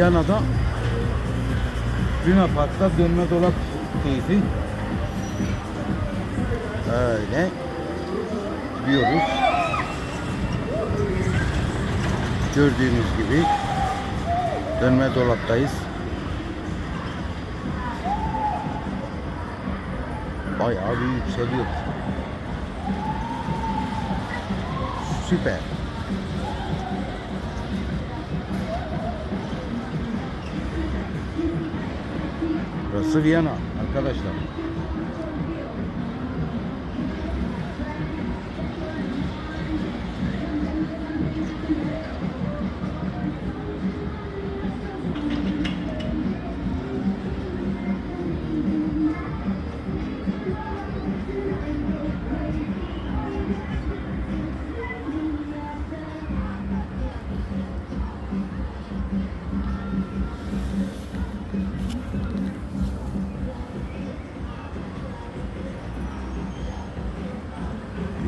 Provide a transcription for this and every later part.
Viyana'da Luna Park'ta dönme dolap keyfi. Öyle gidiyoruz. Gördüğünüz gibi dönme dolaptayız. Bayağı bir yükseliyor. Süper. Burası Viyana arkadaşlar.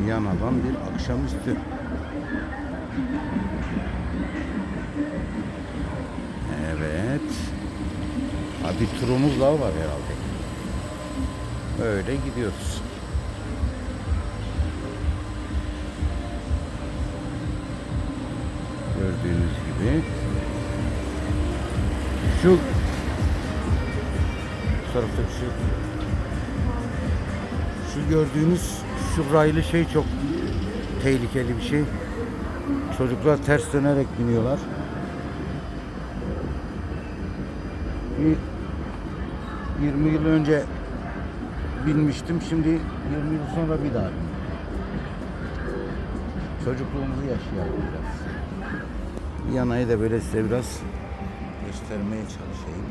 Viyana'dan bir akşamüstü. Evet. Ha, bir turumuz daha var herhalde. Öyle gidiyoruz. Gördüğünüz gibi. Şu taraftaki şu şu gördüğünüz şu şey çok tehlikeli bir şey. Çocuklar ters dönerek biniyorlar. Bir 20 yıl önce binmiştim. Şimdi 20 yıl sonra bir daha bindim. Çocukluğumuzu yaşayalım biraz. Viyana'yı da böyle size biraz göstermeye çalışayım.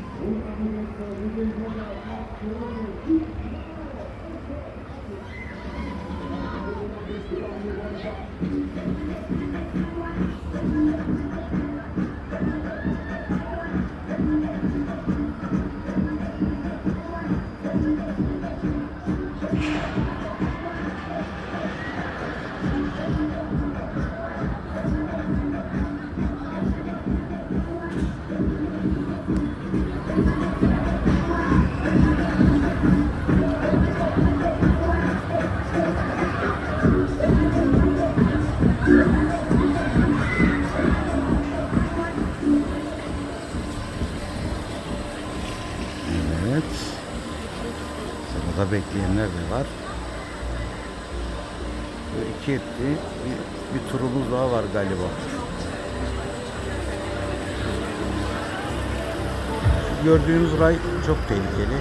Sırada bekleyenler de var. Böyle iki etti. Bir, bir turumuz daha var galiba. Gördüğünüz ray çok tehlikeli.